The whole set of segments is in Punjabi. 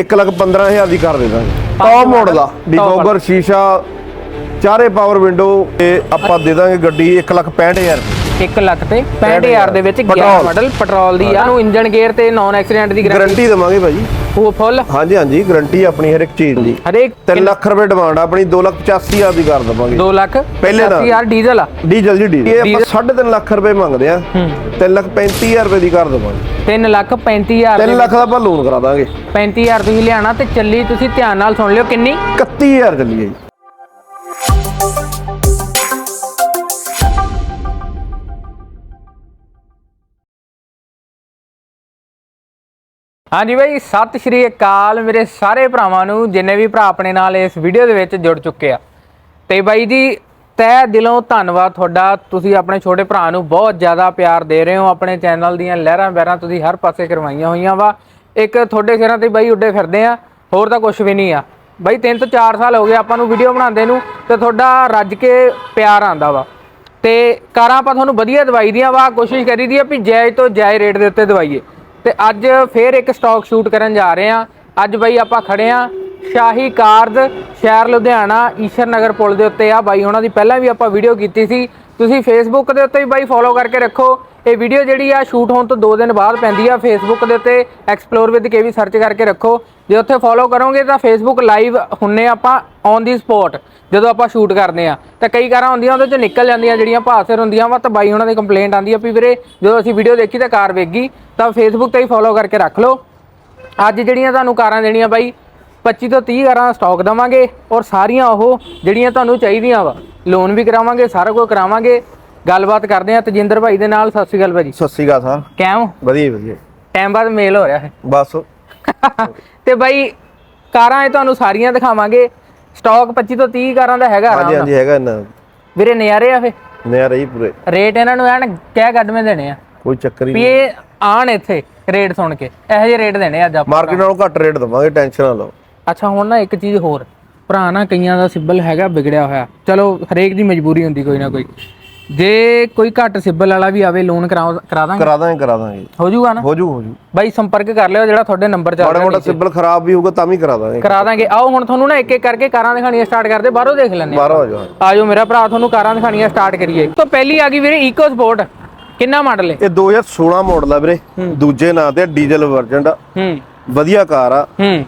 1 ਲੱਖ 15000 ਦੀ ਕਰ ਦੇ ਦਾਂਗੇ ਟੌਪ ਮਾਡਲ ਦਾ ਡਿਗੋਗਰ ਸ਼ੀਸ਼ਾ ਚਾਰੇ ਪਾਵਰ ਵਿੰਡੋ ਤੇ ਆਪਾਂ ਦੇ ਦਾਂਗੇ ਗੱਡੀ 1 ਲੱਖ 65000 ਰੁਪਏ 1 ਲੱਖ ਤੇ 65000 ਦੇ ਵਿੱਚ 11 ਪੈਟਰੋਲ। ਮਾਡਲ ਪੈਟਰੋਲ ਦੀ ਆ। ਨੂੰ ਇੰਜਨ ਗੇਅਰ ਤੇ ਨਾਨ ਐਕਸੀਡੈਂਟ ਦੀ ਗਾਰੰਟੀ ਦੇਵਾਂਗੇ ਭਾਜੀ। ਉਹ ਫੁੱਲ ਹਾਂਜੀ ਹਾਂਜੀ ਗਾਰੰਟੀ ਆਪਣੀ ਹਰ ਇੱਕ ਚੀਜ਼ ਦੀ। ਹਰੇਕ 3 ਲੱਖ ਰੁਪਏ ਡਿਮਾਂਡ ਆਪਣੀ 2 ਲੱਖ 85000 ਦੀ ਕਰ ਦਵਾਂਗੇ। 2 ਲੱਖ ਪਹਿਲੇ ਦਾ। ਯਾਰ ਡੀਜ਼ਲ ਆ। ਡੀਜ਼ਲ ਜੀ ਡੀਜ਼ਲ ਇਹ ਡੀਜ਼ਲ। ਆਪਾਂ 3.5 ਲੱਖ ਰੁਪਏ ਮੰਗਦੇ ਆ। 3 ਲੱਖ 35000 ਰੁਪਏ ਦੀ ਕਰ ਦਵਾਂਗੇ। 3 ਲੱਖ 35000 3 ਲੱਖ ਦਾ ਆਪਾਂ ਲੋਨ ਕਰਾ ਦਾਂਗੇ। 35000 ਤੁਸੀਂ ਲਿਆਣਾ ਤੇ ਚੱਲੀ ਤੁਸੀਂ ਧਿਆਨ ਨਾਲ ਸੁਣ ਲਿਓ ਕਿੰਨੀ? 31000 ਚੱਲੀਏ ਜੀ। ਹਾਂਜੀ ਬਾਈ, ਸਤਿ ਸ਼੍ਰੀ ਅਕਾਲ ਮੇਰੇ ਸਾਰੇ ਭਰਾਵਾਂ ਨੂੰ, ਜਿੰਨੇ ਵੀ ਭਰਾ ਆਪਣੇ ਨਾਲ ਇਸ ਵੀਡੀਓ ਦੇ ਵਿੱਚ ਜੁੜ ਚੁੱਕੇ ਆ। ਤੇ ਬਾਈ ਜੀ, ਤਹਿ ਦਿਲੋਂ ਧੰਨਵਾਦ ਤੁਹਾਡਾ। ਤੁਸੀਂ ਆਪਣੇ ਛੋਟੇ ਭਰਾ ਨੂੰ ਬਹੁਤ ਜ਼ਿਆਦਾ ਪਿਆਰ ਦੇ ਰਹੇ ਹੋ। ਆਪਣੇ ਚੈਨਲ ਦੀਆਂ ਲਹਿਰਾਂ ਬਹਿਰਾਂ ਤੁਸੀਂ ਹਰ ਪਾਸੇ ਕਰਵਾਈਆਂ ਹੋਈਆਂ ਵਾ। ਇੱਕ ਤੁਹਾਡੇ ਸਿਰਾਂ ਤੇ ਬਾਈ ਉੱਡੇ ਫਿਰਦੇ ਆ, ਹੋਰ ਤਾਂ ਕੁਝ ਵੀ ਨਹੀਂ ਆ। ਬਾਈ 3 ਤੋਂ 4 ਸਾਲ ਹੋ ਗਏ ਆਪਾਂ ਨੂੰ ਵੀਡੀਓ ਬਣਾਉਂਦੇ ਨੂੰ, ਤੇ ਤੁਹਾਡਾ ਰੱਜ ਕੇ ਪਿਆਰ ਆਂਦਾ ਵਾ। ਤੇ ਕਾਰਾਂ ਆਪਾਂ ਤੁਹਾਨੂੰ ਵਧੀਆ ਦਵਾਈ ਦੀਆਂ ਵਾ, ਕੋਸ਼ਿਸ਼ ਕਰੀ ਦੀ ਆ ਵੀ ਜਾਇਜ਼ ਤੋਂ ਜਾਇਜ਼ ਰੇਟ ਦੇ ਉੱਤੇ ਦਵਾਈਏ। ਤੇ ਅੱਜ ਫੇਰ ਇੱਕ ਸਟਾਕ ਸ਼ੂਟ ਕਰਨ ਜਾ ਰਹੇ ਆ ਅੱਜ ਬਾਈ ਆਪਾਂ ਖੜੇ ਆ ਸ਼ਾਹੀ ਕਾਰਜ਼, ਸ਼ਹਿਰ ਲੁਧਿਆਣਾ ਈਸ਼ਰ ਨਗਰ ਪੁਲ ਦੇ ਉੱਤੇ। ਆ ਬਾਈ, ਉਹਨਾਂ ਦੀ ਪਹਿਲਾਂ ਵੀ ਆਪਾਂ ਵੀਡੀਓ ਕੀਤੀ ਸੀ। ਤੁਸੀਂ ਫੇਸਬੁੱਕ ਦੇ ਉੱਤੇ ਵੀ ਬਾਈ ਫੋਲੋ ਕਰਕੇ ਰੱਖੋ। ਇਹ ਵੀਡੀਓ ਜਿਹੜੀ ਆ ਸ਼ੂਟ ਹੋਣ ਤੋਂ 2 ਦਿਨ ਬਾਅਦ ਪੈਂਦੀ ਆ। ਫੇਸਬੁੱਕ ਦੇ ਉੱਤੇ ਐਕਸਪਲੋਰ ਵਿਦ ਕੇ ਵੀ ਸਰਚ ਕਰਕੇ ਰੱਖੋ। ਜੇ ਉੱਥੇ ਫੋਲੋ ਕਰੋਗੇ ਤਾਂ ਫੇਸਬੁੱਕ ਲਾਈਵ ਹੁੰਨੇ ਆਪਾਂ ਔਨ ਦੀ ਸਪੌਟ ਜਦੋਂ ਆਪਾਂ ਸ਼ੂਟ ਕਰਦੇ ਆ। ਤਾਂ ਕਈ ਕਾਰਾਂ ਹੁੰਦੀਆਂ ਉਹਦੇ ਚ ਨਿਕਲ ਜਾਂਦੀਆਂ, ਜਿਹੜੀਆਂ ਭਾਸਰ ਹੁੰਦੀਆਂ ਵਾ, ਤਾਂ ਬਾਈ ਉਹਨਾਂ ਦੀ ਕੰਪਲੇਂਟ ਆਂਦੀ ਆ ਵੀ ਵੀਰੇ, ਜਦੋਂ ਅਸੀਂ ਵੀਡੀਓ ਦੇਖੀ ਤਾਂ ਕਾਰ ਵੇਖ ਤਾਂ ਫੇਸਬੁੱਕ ਤੇ ਹੀ ਫੋਲੋ ਕਰਕੇ ਰੱਖ ਲਓ। ਅੱਜ ਜਿਹੜੀਆਂ ਤੁਹਾਨੂੰ ਕਾਰਾਂ ਦੇਣੀਆਂ ਬਾਈ 25 ਤੋਂ 30 ਕਾਰਾਂ ਦਾ ਸਟਾਕ ਦਵਾਂਗੇ ਔਰ ਸਾਰੀਆਂ ਉਹ ਜਿਹੜੀਆਂ ਤੁਹਾਨੂੰ ਚਾਹੀਦੀਆਂ ਵਾ ਲੋਨ ਵੀ ਕਰਾਵਾਂਗੇ, ਸਾਰਾ ਕੁਝ ਕਰਾਵਾਂਗੇ। ਗੱਲਬਾਤ ਕਰਦੇ ਆ ਤਜਿੰਦਰ ਭਾਈ ਦੇ ਨਾਲ ਸਤਿ ਸ਼੍ਰੀ ਅਕਾਲ ਭਾਜੀ। ਸਤਿ ਸ਼੍ਰੀ ਅਕਾਲ ਸਰ। ਕਿਉਂ ਵਧੀਆ ਵਧੀਆ। ਟਾਈਮ ਬਾਅਦ ਮੇਲ ਹੋ ਰਿਹਾ ਹੈ। ਬਸ। ਤੇ ਬਾਈ ਕਾਰਾਂ ਇਹ ਤੁਹਾਨੂੰ ਸਾਰੀਆਂ ਦਿਖਾਵਾਂਗੇ। ਸਟਾਕ 25 ਤੋਂ 30 ਕਾਰਾਂ ਦਾ ਹੈਗਾ ਆਰਾਮ ਹਾਂਜੀ ਹਾਂਜੀ ਹੈਗਾ ਨਾ ਵੀਰੇ ਨਜ਼ਾਰੇ ਆ ਫੇ? ਨਿਆ ਰਹੀ ਪੂਰੇ। ਰੇਟ ਇਹਨਾਂ ਨੂੰ ਐਨ ਕਹਿ ਕੱਢਵੇਂ ਦੇਣੇ ਆ? ਕੋਈ ਚੱਕਰ ਹੀ ਵੀ ਨਹੀਂ। ਇਹ ਆਣ ਇੱਥੇ ਰੇਟ ਸੁਣ ਕੇ। ਇਹੋ ਜਿਹੇ ਰੇਟ ਦੇਣੇ ਅੱਜ ਆਪਾਂ ਮਾਰਕੀਟ ਨਾਲੋਂ ਘੱਟ ਰੇਟ ਦਵਾਂਗੇ ਟੈਨਸ਼ਨ ਨਾ ਲਓ। ਅੱਛਾ ਹੁਣ ਨਾ ਇੱਕ ਚੀਜ਼ ਹੋਰ। ਭਰਾ ਨਾ ਕਈਆਂ ਦਾ ਸਿਬਲ ਹੈਗਾ ਵਿਗੜਿਆ ਹੋਇਆ। ਚਲੋ ਹਰੇਕ ਦੀ ਮਜਬੂਰੀ ਹੁੰਦੀ ਕੋਈ ਨਾ ਕੋਈ। ਜੇ ਕੋਈ ਘੱਟ ਸਿਬਲ ਵਾਲਾ ਵੀ ਆਵੇ ਲੋਨ ਕਰਾ ਕਰਾ ਦਾਂਗੇ? ਕਰਾ ਦਾਂਗੇ ਕਰਾ ਦਾਂਗੇ। ਹੋ ਜਾਊਗਾ ਨਾ? ਹੋ ਜੂ ਹੋ ਜੂ ਬਾਈ ਸੰਪਰਕ ਕਰ ਲਿਓ ਜਿਹੜਾ ਤੁਹਾਡੇ ਨੰਬਰ ਚੱਲ ਮਾੜਾ ਰਿਹਾ ਮੋਟਾ ਸਿੰਬਲ ਖਰਾਬ ਵੀ ਹੋਊਗਾ ਤਾਂ ਵੀ ਕਰਾ ਦਾਂਗੇ। ਕਰਾ ਦਾਂਗੇ। ਆਓ ਹੁਣ ਤੁਹਾਨੂੰ ਨਾ ਇੱਕ ਇੱਕ ਕਰਕੇ ਕਾਰਾਂ ਦਿਖਾਣੀਆਂ ਸਟਾਰਟ ਕਰਦੇ ਬਾਹਰੋਂ ਦੇਖ ਲੈਂਦੇ ਆ ਬਾਹਰੋਂ ਆ ਜਾਓ ਆਜੋ ਮੇਰਾ ਭਰਾ ਤੁਹਾਨੂੰ ਕਾਰਾਂ ਦਿਖਾਣੀਆਂ ਸਟਾਰਟ ਕਰੀਏ। ਤੋਂ ਪਹਿਲੀ ਆ ਗਈ ਵੀਰੇ ਈਕੋ ਸਪੋਰਟ ਕਿੰਨਾ ਮਾਡਲ ਹੈ? ਇਹ 2016 ਮਾਡਲ ਆ ਵੀਰੇ। ਦੂਜੇ ਨਾਂ ਤੇ ਡੀਜ਼ਲ ਵਰਜਨ ਦਾ ਹੂੰ। ਵਧੀਆ ਕਾਰ ਆ। ਹੂੰ।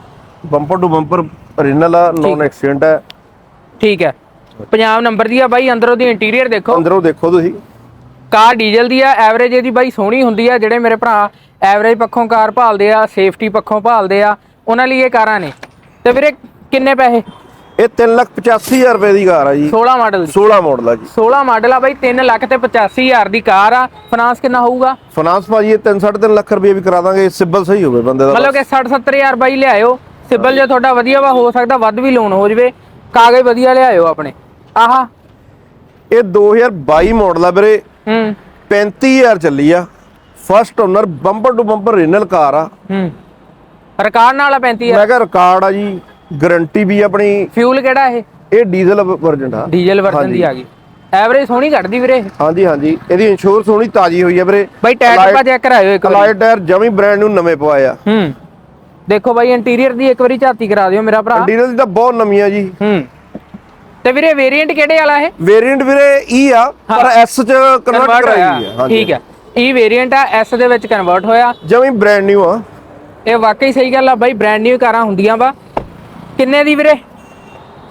ਬੰਪਰ ਟੂ ਬੰਪਰ ਓਰੀਜਨਲ ਆ ਨੋਨ ਐਕਸੀਡੈਂਟ ਹੈ ਠੀਕ ਹੈ। ਪੰਜਾਬ ਨੰਬਰ ਦੀ ਆ ਬਾਈ ਅੰਦਰੋਂ ਦੀ ਇੰਟੀਰੀਅਰ ਦੇਖੋ। ਅੰਦਰੋਂ ਦੇਖੋ ਤੁਸੀਂ। ਕਾਰ ਡੀਜ਼ਲ ਦੀ ਆ ਐਵਰੇਜ ਇਹਦੀ ਬਾਈ ਸੋਹਣੀ ਹੁੰਦੀ ਆ ਜਿਹੜੇ ਮੇਰੇ ਭਰਾ ਐਵਰੇਜ ਪੱਖੋਂ ਕਾਰ ਭਾਲਦੇ ਆ ਸੇਫਟੀ ਪੱਖੋਂ ਭਾਲਦੇ ਆ ਉਹਨਾਂ ਲਈ ਇਹ ਕਾਰਾਂ ਨੇ। ਤੇ ਵੀਰੇ ਕਿੰਨੇ ਪੈਸੇ? ਇਹ 385000 ਰੁਪਏ ਦੀ ਕਾਰ ਆ ਜੀ। 16 ਮਾਡਲ ਦੀ। 16 ਮਾਡਲ ਆ ਜੀ। 16 ਮਾਡਲ ਆ ਬਾਈ 3 ਲੱਖ ਤੇ 85 ਹਜ਼ਾਰ ਦੀ ਕਾਰ ਆ। ਫਾਈਨਾਂਸ ਕਿੰਨਾ ਹੋਊਗਾ? ਫਾਈਨਾਂਸ ਭਾਜੀ ਇਹ 3.5 ਲੱਖ ਰੁਪਏ ਵੀ ਕਰਾ ਦਾਂਗੇ ਸਿਬਲ ਸਹੀ ਹੋਵੇ ਬੰਦੇ ਦਾ ਮਤਲਬ ਕਿ 60 70 ਹਜ਼ਾਰ ਬਾਈ ਲਿਆਇਓ। ਸਿਬਲ ਜੇ ਤੁਹਾਡਾ ਵਧੀਆ ਵਾ ਹੋ ਸਕਦਾ ਵੱਧ ਵੀ ਲੋਨ ਹੋ ਜਵੇ। ਕਾਗਜ਼ ਵਧੀਆ ਲਿਆਇਓ ਆਪਣੇ। ਆਹਾ। ਇਹ 2022 ਮਾਡਲ ਆ ਵੀਰੇ। ਹੂੰ। 35000 ਚੱਲੀ ਆ। First owner bumper to bumper renal car ਆ। ਹੂੰ। ਰਿਕਾਰਡ ਨਾਲ ਆ 35 ਮੈਂ ਕਿਹਾ ਰਿਕਾਰਡ ਆ ਜੀ ਗਾਰੰਟੀ ਵੀ ਆਪਣੀ। ਫਿਊਲ ਕਿਹੜਾ ਇਹ? ਇਹ ਡੀਜ਼ਲ ਵਰਜਨ ਆ। ਡੀਜ਼ਲ ਵਰਜ਼ਨ ਦੀ ਆ ਗਈ। ਐਵਰੇਜ ਸੋਹਣੀ ਕੱਢਦੀ ਵੀਰੇ। ਹਾਂਜੀ ਹਾਂਜੀ। ਇਹਦੀ ਇੰਸ਼ੋਰੈਂਸ ਹੋਣੀ ਤਾਜੀ ਹੋਈ ਆ ਵੀਰੇ। ਬਾਈ ਟਾਇਰ ਟੱਪਾ ਚੈੱਕ ਕਰਾਇਓ ਇੱਕ ਵਾਰੀ। ਅਲਾਈ ਟਾਇਰ ਜਮੀ ਬ੍ਰਾਂਡ ਨੂੰ ਨਵੇਂ ਪਵਾਏ ਆ। ਹੂੰ। ਦੇਖੋ ਬਾਈ ਇੰਟੀਰੀਅਰ ਦੀ ਇੱਕ ਵਾਰੀ ਝਾਤੀ ਕਰਾ ਦਿਓ ਮੇਰਾ ਭਰਾ। ਡੀਜ਼ਲ ਦੀ ਤਾਂ ਬਹੁਤ ਨਵੀਂ ਆ ਜੀ। ਹੂੰ। ਤੇ ਵੀਰੇ ਵੇਰੀਐਂਟ ਕਿਹੜੇ ਵਾਲਾ ਇਹ? ਵੇਰੀਐਂਟ ਵੀਰੇ ਈ ਆ ਪਰ ਐਸ ਚ ਕਨਵਰਟ ਕਰਾਈ ਹੋਈ ਆ ਠੀਕ ਹੈ ਇਹ ਵੇਰੀਐਂਟ ਆ ਐਸ ਦੇ ਵਿੱਚ ਕਨਵਰਟ ਹੋਇਆ। ਜਮੀ ਬ੍ਰਾਂਡ ਨਿਊ ਆ। ਇਹ ਵਾਕਈ ਸਹੀ ਗੱਲ ਆ ਬਾਈ ਬ੍ਰਾਂਡ ਨਿਊ ਕਾਰਾਂ ਹੁੰਦੀਆਂ ਵਾ। ਕਿੰਨੇ ਦੀ ਵੀਰੇ?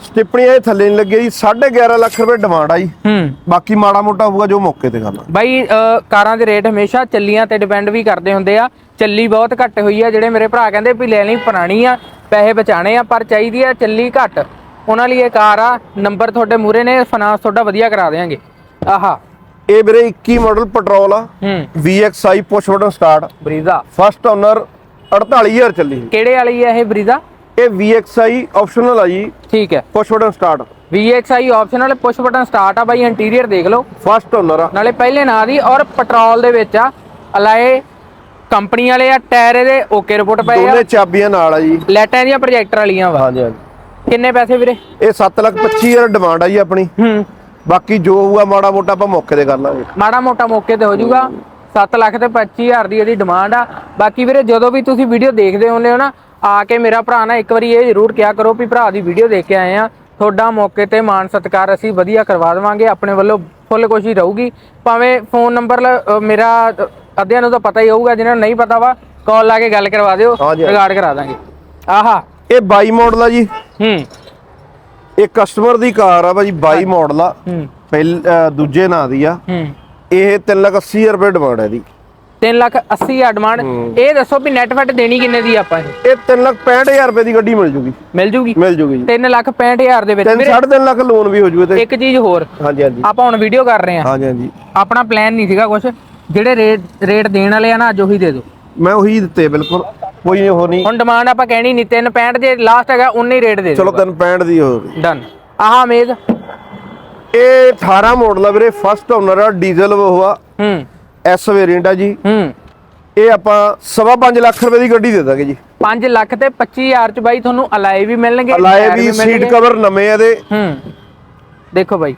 ਸਟਿੱਪਣੀਆਂ ਇਹ ਥੱਲੇ ਨਹੀਂ ਲੱਗੇ ਜੀ 11.5 ਲੱਖ ਰੁਪਏ ਡਿਮਾਂਡ ਆ ਜੀ। ਹੂੰ। ਬਾਕੀ ਮਾੜਾ ਮੋਟਾ ਹੋਊਗਾ ਜੋ ਮੌਕੇ ਤੇ ਕਰਨਾ। ਬਾਈ ਅ, ਕਾਰਾਂ ਦੇ ਰੇਟ ਹਮੇਸ਼ਾ ਚੱਲੀਆਂ ਤੇ ਡਿਪੈਂਡ ਵੀ ਕਰਦੇ ਹੁੰਦੇ ਆ। ਚੱਲੀ ਬਹੁਤ ਘੱਟ ਹੋਈ ਆ ਜਿਹੜੇ ਮੇਰੇ ਭਰਾ ਕਹਿੰਦੇ ਵੀ ਲੈ ਲਈ ਪੁਰਾਣੀ ਆ ਪੈਸੇ ਬਚਾਣੇ ਆ ਪਰ ਚਾਹੀਦੀ ਆ ਚੱਲੀ ਘੱਟ। ਉਹਨਾਂ ਲਈ ਇਹ ਕਾਰ ਆ ਨੰਬਰ ਤੁਹਾਡੇ ਮੂਰੇ ਨੇ ਫਾਈਨਾਂਸ ਤੁਹਾਡਾ ਵਧੀਆ ਕਰਾ ਦੇਾਂਗੇ ਆਹਾ। ਇਹ ਵੀਰੇ 21 ਮਾਡਲ ਪੈਟਰੋਲ ਆ। ਹੂੰ। VXI push button start Brezza. First owner 48000 ਚੱਲੀ। ਸੀ। ਕਿਹੜੇ ਵਾਲੀ ਆ ਇਹ ਬਰੀਜ਼ਾ? ਇਹ VXI ਆਪਸ਼ਨਲ ਆ ਜੀ। ਠੀਕ ਹੈ। Push button start VXI optional push button start ਆ ਬਾਈ ਇੰਟੀਰੀਅਰ ਦੇਖ ਲਓ। ਫਸਟ ਓਨਰ ਆ। ਨਾਲੇ ਪਹਿਲੇ ਨਾਂ ਦੀ ਔਰ ਪੈਟਰੋਲ ਦੇ ਵਿੱਚ ਆ। ਅਲਾਏ ਕੰਪਨੀ ਵਾਲੇ ਆ ਟਾਇਰ ਇਹਦੇ ਓਕੇ ਰਿਪੋਰਟ ਪਏ ਆ। ਦੋਨੇ ਚਾਬੀਆਂ ਨਾਲ ਆ ਜੀ। ਲਾਈਟਾਂ ਦੀਆਂ ਪ੍ਰੋਜੈਕਟਰ ਵਾਲੀਆਂ ਵਾ। ਹਾਂਜੀ ਹਾਂਜੀ। ਕਿੰਨੇ ਪੈਸੇ ਵੀਰੇ? ਇਹ 7,25,000 ਡਿਮਾਂਡ ਆ ਜੀ ਆਪਣੀ। ਹੂੰ। ਬਾਕੀ ਜੋ ਹੋਊਗਾ ਮਾੜਾ ਮੋਟਾ ਆਪਾਂ ਮੌਕੇ ਤੇ ਕਰ ਲਾਂਗੇ। ਮਾੜਾ ਮੋਟਾ ਮੌਕੇ ਤੇ ਹੋ ਜਾਊਗਾ। 7 ਲੱਖ ਤੇ 25000 ਦੀ ਇਹਦੀ ਡਿਮਾਂਡ ਆ। ਬਾਕੀ ਵੀਰੇ ਜਦੋਂ ਵੀ ਤੁਸੀਂ ਵੀਡੀਓ ਦੇਖਦੇ ਹੁੰਦੇ ਹੋ ਨਾ ਆ ਕੇ ਮੇਰਾ ਭਰਾ ਨਾ ਇੱਕ ਵਾਰੀ ਇਹ ਜ਼ਰੂਰ ਕਿਹਾ ਕਰੋ ਵੀ ਭਰਾ ਦੀ ਵੀਡੀਓ ਦੇਖ ਕੇ ਆਏ ਆ। ਤੁਹਾਡਾ ਮੌਕੇ ਤੇ ਮਾਨ ਸਤਿਕਾਰ ਅਸੀਂ ਵਧੀਆ ਕਰਵਾ ਦੇਵਾਂਗੇ ਆਪਣੇ ਵੱਲੋਂ ਫੁੱਲ ਕੋਸ਼ਿਸ਼ ਰਹੂਗੀ। ਭਾਵੇਂ ਫੋਨ ਨੰਬਰ ਮੇਰਾ ਅੱਧਿਆਂ ਨੂੰ ਤਾਂ ਪਤਾ ਹੀ ਹੋਊਗਾ ਜਿਹਨਾਂ ਨੂੰ ਨਹੀਂ ਪਤਾ ਵਾ ਕਾਲ ਲਾ ਕੇ ਗੱਲ ਕਰਵਾ ਦਿਓ। ਰਿਗਾਰਡ ਕਰਾ ਦਾਂਗੇ। ਆਹਾ। ਇਹ 22 ਮਾਡਲ ਆ ਜੀ। ਹੂੰ। ਇਹ ਕਸਟਮਰ ਦੀ ਕਾਰ ਆ ਭਾਜੀ 22 ਮਾਡਲ ਆ। ਹੂੰ। ਪਹਿਲ ਦੂਜੇ ਨਾਂ ਦੀ ਆ। ਹੂੰ। ਇਹ 380 ਰੁਪਏ ਡਿਮਾਂਡ ਹੈ ਦੀ 3 ਲੱਖ 80 ਹਜ਼ਾਰ ਡਿਮਾਂਡ ਇਹ ਦੱਸੋ ਵੀ ਨੈਟ ਫਟ ਦੇਣੀ ਕਿੰਨੇ ਦੀ ਆਪਾਂ ਇਹ? ਇਹ 365000 ਰੁਪਏ ਦੀ ਗੱਡੀ ਮਿਲ ਜੂਗੀ। ਮਿਲ ਜੂਗੀ? ਮਿਲ ਜੂਗੀ ਜੀ। 3 ਲੱਖ 65 ਹਜ਼ਾਰ ਦੇ ਵਿੱਚ 3 ਵੀਰੇ 3.5 ਲੱਖ ਲੋਨ ਵੀ ਹੋ ਜੂਗੇ ਤੇ ਇੱਕ ਚੀਜ਼ ਹੋਰ। ਹਾਂਜੀ ਹਾਂਜੀ। ਆਪਾਂ ਹੁਣ ਵੀਡੀਓ ਕਰ ਰਹੇ ਆ ਹਾਂਜੀ ਹਾਂਜੀ। ਆਪਣਾ ਪਲਾਨ ਨਹੀਂ ਸੀਗਾ ਕੁਝ ਜਿਹੜੇ ਰੇਟ ਰੇਟ ਦੇਣ ਵਾਲੇ ਆ ਨਾ ਅੱਜ ਉਹੀ ਦੇ ਦਿਓ। ਮੈਂ ਉਹੀ ਦਿੱਤੇ ਬਿਲਕੁਲ। ਕੋਈ ਉਹ ਨਹੀਂ। ਹੁਣ ਡਿਮਾਂਡ ਆਪਾਂ ਕਹਿਣੀ ਨਹੀਂ 365 ਜੇ ਲਾਸਟ ਹੈਗਾ ਉਨੇ ਹੀ ਰੇਟ ਦੇ ਚਲੋ 365 ਦੀ ਹੋ ਗਈ। ਡਨ ਆਹ ਅਮੇਜ਼ ਇਹ 18 ਮਾਡਲ ਆ ਵੀਰੇ। ਫਸਟ ਓਨਰ ਆ ਡੀਜ਼ਲ ਉਹ ਆ। ਹੂੰ। ਐਸ ਵੇਰੀਐਂਟ ਆ ਜੀ। ਹੂੰ। ਇਹ ਆਪਾਂ ਸਵਾ ਪੰਜ ਲੱਖ ਰੁਪਏ ਦੀ ਗੱਡੀ ਦੇ ਦਾਂਗੇ ਜੀ। 5 ਲੱਖ ਤੇ 25000 ਚ ਬਾਈ ਤੁਹਾਨੂੰ ਅਲਾਈ ਵੀ ਮਿਲਣਗੇ ਅਲਾਏ ਵੀ ਸੀਟ। ਕਵਰ ਨਵੇਂ ਆ ਇਹਦੇ। ਹੂੰ। ਦੇਖੋ ਬਾਈ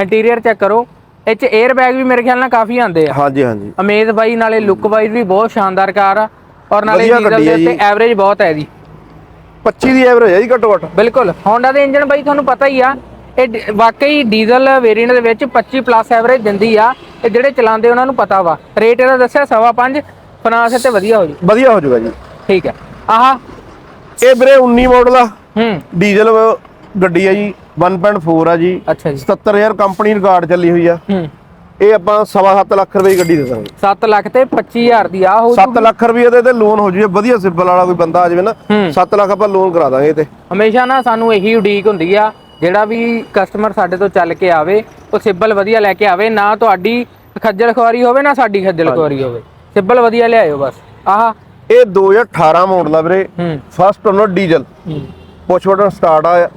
ਇੰਟੀਰੀਅਰ ਚੈੱਕ ਕਰੋ। ਇਹ ਚ 에ਅਰ ਬੈਗ ਵੀ ਮੇਰੇ ਖਿਆਲ ਨਾਲ ਕਾਫੀ ਆਉਂਦੇ ਆ। ਹਾਂਜੀ ਹਾਂਜੀ। ਅਮੇਜ਼ ਬਾਈ ਨਾਲੇ ਲੁੱਕ ਵਾਈਜ਼ ਵੀ ਬਹੁਤ ਸ਼ਾਨਦਾਰ ਕਾਰ ਆ। ਔਰ ਨਾਲੇ ਡੀਜ਼ਲ ਦੇ ਉੱਤੇ ਜੀ। ਐਵਰੇਜ ਬਹੁਤ ਹੈ ਇਹਦੀ 25 ਦੀ ਐਵਰੇਜ ਹੈ ਜੀ ਘੱਟੋ ਘੱਟ। ਬਿਲਕੁਲ। Honda ਦੇ ਇੰਜਨ ਬਾਈ ਤੁਹਾਨੂੰ ਪਤਾ ਹੀ ਆ। ਇਹ ਵਾਕਈ ਡੀਜ਼ਲ ਵੇਰੀਐਂਟ ਦੇ ਵਿੱਚ 25 ਪਲੱਸ ਐਵਰੇਜ ਦਿੰਦੀ ਆ। ਇਹ ਜਿਹੜੇ ਚਲਾਉਂਦੇ ਉਹਨਾਂ ਨੂੰ ਪਤਾ ਵਾ। ਰੇਟ ਇਹਦਾ ਦੱਸਿਆ ਸਵਾ ਪੰਜ। ਫਾਈਨਾਂਸ ਤੇ ਵਧੀਆ ਹੋ ਜੂ। ਵਧੀਆ ਹੋ ਜਾਊਗਾ ਜੀ। ਠੀਕ ਹੈ। ਆਹ। ਇਹ ਵੀਰੇ 19 ਮਾਡਲ ਆ। ਹੂੰ। ਡੀਜ਼ਲ ਗੱਡੀ ਆ ਜੀ। 1.4 ਆ ਜੀ। ਅੱਛਾ ਜੀ। 77000 ਕੰਪਨੀ ਰਿਕਾਰਡ ਚੱਲੀ ਹੋਈ ਆ। ਹੂੰ। ਇਹ ਆਪਾਂ ਸਵਾ ਸੱਤ ਲੱਖ ਰੁਪਏ ਦੀ ਗੱਡੀ ਦੇ ਦਾਂਗੇ। 7 ਲੱਖ ਤੇ 25000 ਦੀ ਆ ਹੋ 7 ਲੱਖ ਰੁਪਏ ਦੇ ਤੇ ਲੋਨ ਹੋ ਜੂਏ ਵਧੀਆ ਸਿੰਪਲ ਵਾਲਾ ਕੋਈ ਬੰਦਾ ਆ ਜਾਵੇ ਨਾ। ਹੂੰ। 7 ਲੱਖ ਆਪਾਂ ਲੋਨ ਕਰਾ ਦਾਂਗੇ ਤੇ। ਹਮੇਸ਼ਾ ਨਾ ਸਾਨੂੰ ਇਹੀ ਉਡੀਕ ਹੁੰਦੀ ਆ ਜਿਹੜਾ ਵੀ ਕਸਟਮਰ ਸਾਡੇ ਤੋਂ ਚੱਲ ਕੇ ਆਵੇ ਉਹ ਸਿਬਲ ਵਧੀਆ ਲੈ ਕੇ ਆਵੇ ਨਾ ਤੁਹਾਡੀ ਖੱਜਲ ਖੁਆਰੀ ਹੋਵੇ ਨਾ ਸਾਡੀ ਖੱਜਲ ਖੁਆਰੀ ਹੋਵੇ। ਸਿਬਲ ਵਧੀਆ ਲਿਆਇਓ ਬਸ। ਆਹ। ਇਹ 2018 ਮਾਡਲ ਆ ਵੀਰੇ। First owner diesel push button start ਆ।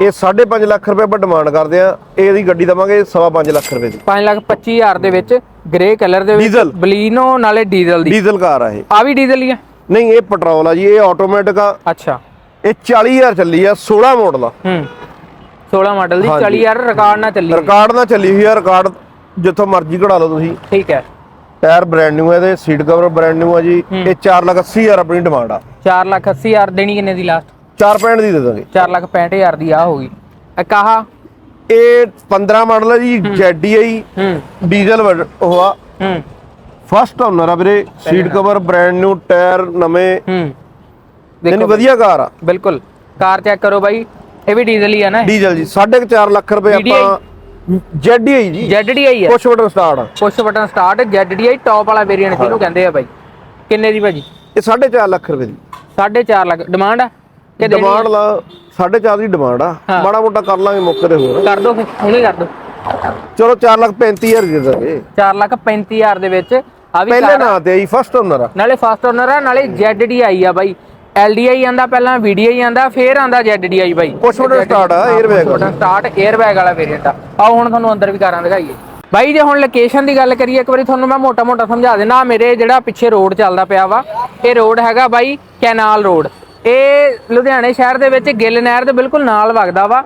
ਇਹ 5.5 ਲੱਖ ਰੁਪਏ ਆਪਾਂ ਡਿਮਾਂਡ ਕਰਦੇ ਆ। ਇਹਦੀ ਗੱਡੀ ਦਵਾਂਗੇ 5.5 ਲੱਖ ਰੁਪਏ ਦੀ। 5 ਲੱਖ 25000 ਦੇ ਵਿੱਚ ਗ੍ਰੇ ਕਲਰ ਦੇ ਵਿੱਚ। ਬਲੀਨੋ ਨਾਲੇ ਡੀਜ਼ਲ ਦੀ। ਡੀਜ਼ਲ ਕਾਰ ਆ ਇਹ। ਆ ਵੀ ਡੀਜ਼ਲ ਹੀ ਆ? ਨਹੀਂ ਇਹ ਪੈਟਰੋਲ ਆ ਜੀ ਇਹ ਆਟੋਮੈਟਿਕ ਆ। ਅੱਛਾ। ਇਹ 40000 ਚੱਲੀ ਆ 16 ਮਾਡਲ ਆ। ਹੂੰ। 16 ਮਾਡਲ ਦੀ ਹਾਂਜੀ। 40000 ਰਿਕਾਰਡ ਨਾਲ ਚੱਲੀ ਹੋਈ। ਰਿਕਾਰਡ ਨਾਲ ਚੱਲੀ ਹੋਈ ਆ ਰਿਕਾਰਡ ਜਿੱਥੋਂ ਮਰਜ਼ੀ ਕਢਾ ਲਓ ਤੁਸੀਂ। ਠੀਕ ਹੈ। ਟਾਇਰ ਬ੍ਰਾਂਡ ਨਿਊ ਆ ਇਹਦੇ ਸੀਟ ਕਵਰ ਬ੍ਰਾਂਡ ਨਿਊ ਆ ਜੀ। ਇਹ 4 ਲੱਖ 80 ਹਜ਼ਾਰ ਆਪਣੀ ਡਿਮਾਂਡ ਆ। 4 ਲੱਖ 80000 ਦੇਣੀ ਕਿੰਨੇ ਦੀ ਲਾਸਟ 4.65 ਦੀ ਦੇ ਦਾਂਗੇ। 4 ਲੱਖ 65000 ਦੀ ਆ ਹੋਗੀ ਇੱਕ ਆਹ ਇਹ 15 ਮਾਡਲ ਆ ਜੀ ZDI ਹੂੰ। ਡੀਜ਼ਲ ਵਰ- ਉਹ ਆ। ਹੂੰ। ਫਸਟ ਓਨਰ ਆ ਵੀਰੇ seat cover brand new tyre ਨਵੇਂ। ਹੂੰ। ਦੇਖੋ ਵਧੀਆ ਕਾਰ ਆ। ਬਿਲਕੁਲ। ਕਾਰ ਚੈੱਕ ਕਰੋ ਬਾਈ। ਇਹ ਵੀ ਡੀਜ਼ਲ ਹੀ ਆ ਨਾ ਡੀਜ਼ਲ ਜੀ 4.5 ਲੱਖ ਰੁਪਏ ਆਪਾਂ ZDI ਜੀ। ZDI ਹੈ push button start push button start ZDI top ਵਾਲਾ ਵੇਰੀਐਂਟ ਜਿਹਨੂੰ ਕਹਿੰਦੇ ਆ ਬਾਈ। ਕਿੰਨੇ ਦੀ ਭਾਜੀ? ਇਹ 4.5 ਲੱਖ ਰੁਪਏ ਦੀ। 4.5 ਲੱਖ। ਡਿਮਾਂਡ ਆ? ਕਿ? ਡਿਮਾਂਡ ਲਾ 4.5 ਦੀ ਡਿਮਾਂਡ ਆ। ਮਾੜਾ ਮੋਟਾ ਕਰ ਲਾਂਗੇ ਮੌਕੇ ਤੇ ਹੋਰ। ਕਰ ਦੋ ਫਿਰ ਹੁਣੇ ਕਰ ਦੋ। ਚਲੋ 4 ਲੱਖ 35000 ਦੇ ਦਾਂਗੇ। 4 ਲੱਖ 35000 ਦੇ ਵਿੱਚ। ਆ ਵੀ ਪਹਿਲੇ। ਨਾਂ ਤੇ ਆਈ ਫਸਟ ਓਨਰ ਆ। ਨਾਲੇ ਫਸਟ ਓਨਰ ਆ ਨਾਲੇ ZDI ਆ ਬਾਈ। LDI ਆਂਦਾ ਪਹਿਲਾਂ VDI ਆਂਦਾ ਫੇਰ ਆਂਦਾ ZDI ਬਾਈ। ਪੁਸ਼ ਬਟਨ ਸਟਾਰਟ ਆ air bag button start air bag ਵਾਲਾ ਵੇਰੀਐਂਟ ਆ। ਆਓ ਹੁਣ ਤੁਹਾਨੂੰ ਅੰਦਰ ਵੀ ਕਾਰਾਂ ਦਿਖਾਈਏ। ਬਾਈ ਜੇ ਹੁਣ ਲੋਕੇਸ਼ਨ ਦੀ ਗੱਲ ਕਰੀਏ ਇੱਕ ਵਾਰੀ ਤੁਹਾਨੂੰ ਮੈਂ ਮੋਟਾ-ਮੋਟਾ ਸਮਝਾ ਦੇਣਾ ਮੇਰੇ ਜਿਹੜਾ ਪਿੱਛੇ ਰੋਡ ਚੱਲਦਾ ਪਿਆ ਵਾ ਇਹ ਰੋਡ ਹੈਗਾ ਬਾਈ ਕੈਨਾਲ ਰੋਡ ਇਹ ਲੁਧਿਆਣੇ ਸ਼ਹਿਰ ਦੇ ਵਿੱਚ ਗਿੱਲ ਨਹਿਰ ਦੇ ਬਿਲਕੁਲ ਨਾਲ ਵਗਦਾ ਵਾ।